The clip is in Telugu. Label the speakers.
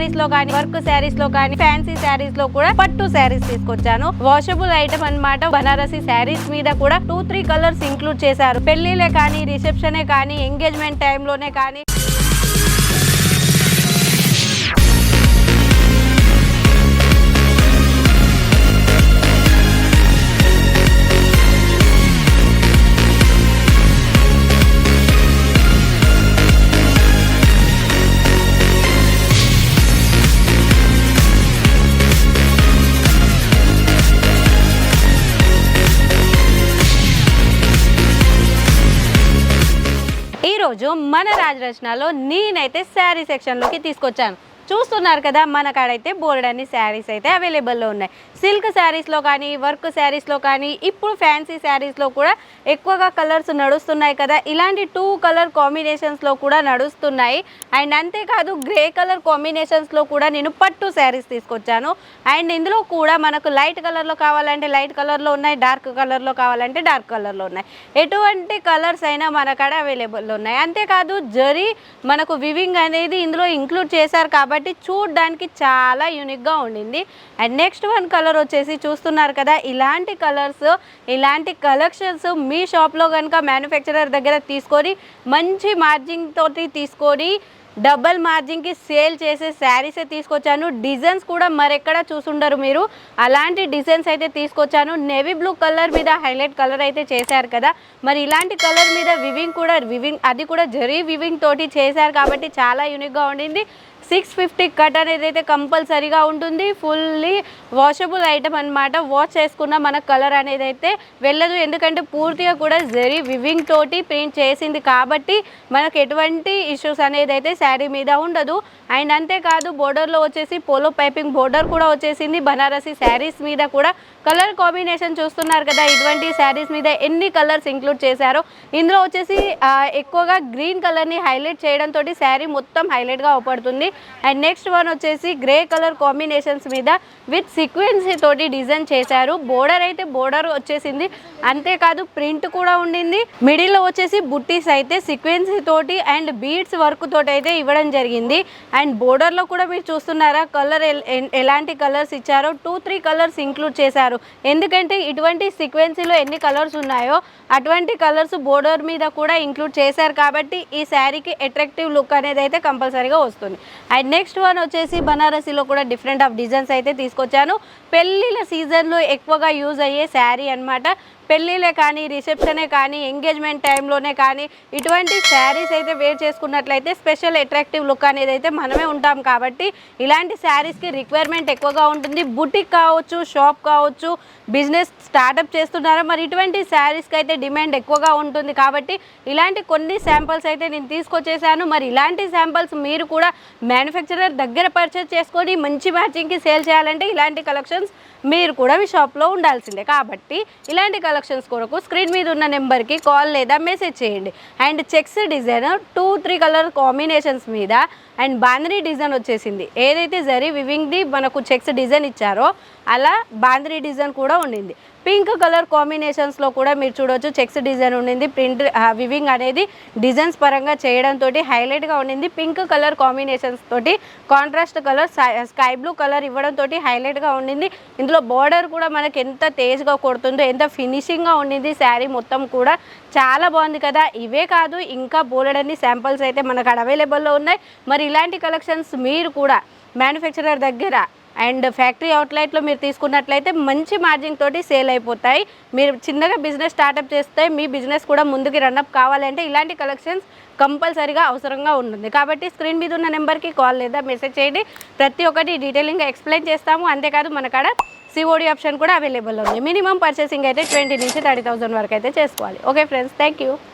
Speaker 1: శారీస్లో కానీ వర్క్ శారీస్లో కానీ ఫ్యాన్సీ శారీస్లో కూడా పట్టు శారీస్ తీసుకొచ్చాను. వాషబుల్ ఐటమ్ అన్నమాట. బనారసి శారీస్ మీద కూడా టూ త్రీ కలర్స్ ఇంక్లూడ్ చేశారు. పెళ్ళిలే కానీ రిసెప్షనే కానీ ఎంగేజ్మెంట్ టైంలోనే కానీ. ఈరోజు మన రాజరచనలో నేనైతే శారీ సెక్షన్లోకి తీసుకొచ్చాను. చూస్తున్నారు కదా మన కాడైతే బోర్డ్ అన్ని శారీస్ అయితే అవైలబుల్లో ఉన్నాయి. సిల్క్ శారీస్లో కానీ వర్క్ శారీస్లో కానీ ఇప్పుడు ఫ్యాన్సీ శారీస్లో కూడా ఎక్కువగా కలర్స్ నడుస్తున్నాయి కదా. ఇలాంటి టూ కలర్ కాంబినేషన్స్లో కూడా నడుస్తున్నాయి. అండ్ అంతేకాదు గ్రే కలర్ కాంబినేషన్స్లో కూడా నేను పట్టు శారీస్ తీసుకొచ్చాను. అండ్ ఇందులో కూడా మనకు లైట్ కలర్లో కావాలంటే లైట్ కలర్లో ఉన్నాయి డార్క్ కలర్లో కావాలంటే డార్క్ కలర్లో ఉన్నాయి. ఎటువంటి కలర్స్ అయినా మన కాడ అవైలబుల్ ఉన్నాయి. అంతేకాదు జరీ మనకు వివింగ్ అనేది ఇందులో ఇంక్లూడ్ చేశారు కాబట్టి చూడడానికి చాలా యూనిక్గా ఉండింది. అండ్ నెక్స్ట్ వన్ కలర్ వచ్చేసి చూస్తున్నారు కదా ఇలాంటి కలర్స్ ఇలాంటి కలెక్షన్స్ మీ షాప్లో కనుక మ్యానుఫ్యాక్చరర్ దగ్గర తీసుకొని మంచి మార్జిన్ తోటి తీసుకొని డబల్ మార్జిన్కి సేల్ చేసే శారీసే తీసుకొచ్చాను. డిజైన్స్ కూడా మరెక్కడ చూసుండరు మీరు. అలాంటి డిజైన్స్ అయితే తీసుకొచ్చాను. నేవీ బ్లూ కలర్ మీద హైలైట్ కలర్ అయితే చేశారు కదా. మరి ఇలాంటి కలర్ మీద వివింగ్ కూడా వివింగ్ అది కూడా జరీ వివింగ్ తోటి చేశారు కాబట్టి చాలా యూనిక్గా ఉండింది. సిక్స్ ఫిఫ్టీ కట్ అనేది అయితే కంపల్సరీగా ఉంటుంది. ఫుల్లీ వాషబుల్ ఐటమ్ అన్నమాట. వాష్ చేసుకున్న మన కలర్ అనేది అయితే వెళ్ళదు. ఎందుకంటే పూర్తిగా కూడా జరీ వివింగ్ తోటి ప్రింట్ చేసింది కాబట్టి మనకు ఎటువంటి ఇష్యూస్ అనేది అయితే శారీ మీద ఉండదు. అండ్ అంతేకాదు బోర్డర్లో వచ్చేసి పోలో పైపింగ్ బోర్డర్ కూడా వచ్చేసింది. బనారసి శారీస్ మీద కూడా కలర్ కాంబినేషన్ చూస్తున్నారు కదా. ఇటువంటి శారీస్ మీద ఎన్ని కలర్స్ ఇంక్లూడ్ చేశారో. ఇందులో వచ్చేసి ఎక్కువగా గ్రీన్ కలర్ని హైలైట్ చేయడంతో శారీ మొత్తం హైలైట్గా అవపడుతుంది. అండ్ నెక్స్ట్ వన్ వచ్చేసి గ్రే కలర్ కాంబినేషన్స్ మీద విత్ సీక్వెన్సీ తోటి డిజైన్ చేశారు. బోర్డర్ అయితే బోర్డర్ వచ్చేసింది. అంతేకాదు ప్రింట్ కూడా ఉండింది. మిడిల్లో వచ్చేసి బుట్టీస్ అయితే సీక్వెన్సీ తోటి అండ్ బీడ్స్ వర్క్ తోటి అయితే ఇవ్వడం జరిగింది. అండ్ బోర్డర్లో కూడా మీరు చూస్తున్నారా కలర్ ఎలాంటి కలర్స్ ఇచ్చారో టూ త్రీ కలర్స్ ఇంక్లూడ్ చేశారు. ఎందుకంటే ఇటువంటి సీక్వెన్సీలో ఎన్ని కలర్స్ ఉన్నాయో అటువంటి కలర్స్ బోర్డర్ మీద కూడా ఇంక్లూడ్ చేశారు కాబట్టి ఈ శారీకి అట్రాక్టివ్ లుక్ అనేది అయితే కంపల్సరీగా వస్తుంది. అండ్ నెక్స్ట్ వన్ వచ్చేసి బనారసీలో కూడా డిఫరెంట్ ఆఫ్ డిజైన్స్ అయితే తీసుకొచ్చాను. పెళ్ళిళ్ళ సీజన్లో ఎక్కువగా యూజ్ అయ్యే శారీ అన్నమాట. పెళ్ళిలే కానీ రిసెప్షనే కానీ ఎంగేజ్మెంట్ టైంలోనే కానీ ఇటువంటి శారీస్ అయితే వేర్ చేసుకున్నట్లయితే స్పెషల్ అట్రాక్టివ్ లుక్ అనేది అయితే మనమే ఉంటాం కాబట్టి ఇలాంటి శారీస్కి రిక్వైర్మెంట్ ఎక్కువగా ఉంటుంది. బుటిక్ కావచ్చు షాప్ కావచ్చు బిజినెస్ స్టార్టప్ చేస్తున్నారా మరి ఇటువంటి శారీస్కి అయితే డిమాండ్ ఎక్కువగా ఉంటుంది కాబట్టి ఇలాంటి కొన్ని శాంపిల్స్ అయితే నేను తీసుకొచ్చేసాను. మరి ఇలాంటి శాంపిల్స్ మీరు కూడా మ్యానుఫ్యాక్చరర్ దగ్గర పర్చేస్ చేసుకొని మంచి మ్యాచింగ్కి సేల్ చేయాలంటే ఇలాంటి కలెక్షన్స్ మీరు కూడా మీ షాప్లో ఉండాల్సిందే. కాబట్టి ఇలాంటి కలెక్షన్స్ కొరకు స్క్రీన్ మీద ఉన్న నెంబర్కి కాల్ లేదా మెసేజ్ చేయండి. And checks design two three colour combinations మీద అండ్ బాంద్రీ డిజైన్ వచ్చేసింది. ఏదైతే జరీ వివింగ్ది మనకు చెక్స్ డిజైన్ ఇచ్చారో అలా బాంద్రీ డిజైన్ కూడా ఉండింది. పింక్ కలర్ కాంబినేషన్స్లో కూడా మీరు చూడొచ్చు. చెక్స్ డిజైన్ ఉండింది. ప్రింట్ వివింగ్ అనేది డిజైన్స్ పరంగా చేయడంతో హైలైట్గా ఉండింది. పింక్ కలర్ కాంబినేషన్స్ తోటి contrast colour sky blue colour ఇవ్వడంతో హైలైట్గా ఉండింది. ఇందులో బార్డర్ కూడా మనకి ఎంత తేజ్గా కొడుతుందో ఎంత ఫినిషింగ్గా ఉండింది శారీ మొత్తం కూడా. చాలా బాగుంది కదా. ఇవే కాదు ఇంకా బోలెడన్ని శాంపిల్స్ అయితే మనకు అక్కడ అవైలబుల్లో ఉన్నాయి. మరి ఇలాంటి కలెక్షన్స్ మీరు కూడా మ్యానుఫ్యాక్చరర్ దగ్గర అండ్ ఫ్యాక్టరీ అవుట్లెట్లో మీరు తీసుకున్నట్లయితే మంచి మార్జిన్ తోటి సేల్ అయిపోతాయి. మీరు చిన్నగా బిజినెస్ స్టార్టప్ చేస్తే మీ బిజినెస్ కూడా ముందుకు రన్అప్ కావాలంటే ఇలాంటి కలెక్షన్స్ కంపల్సరీగా అవసరంగా ఉంటుంది. కాబట్టి స్క్రీన్ మీద ఉన్న నెంబర్కి కాల్ లేదా మెసేజ్ చేయండి. ప్రతి ఒక్కటి డీటెయిలింగ్గా ఎక్స్ప్లెయిన్ చేస్తాము. అంతేకాదు మన కాడ సిఓడి ఆప్షన్ కూడా అవైలబుల్ ఉంది. మినిమం పర్చేసింగ్ అయితే ట్వంటీ నుంచి థర్టీ థౌసండ్ వరకు అయితే చేసుకోవాలి. Okay friends thank you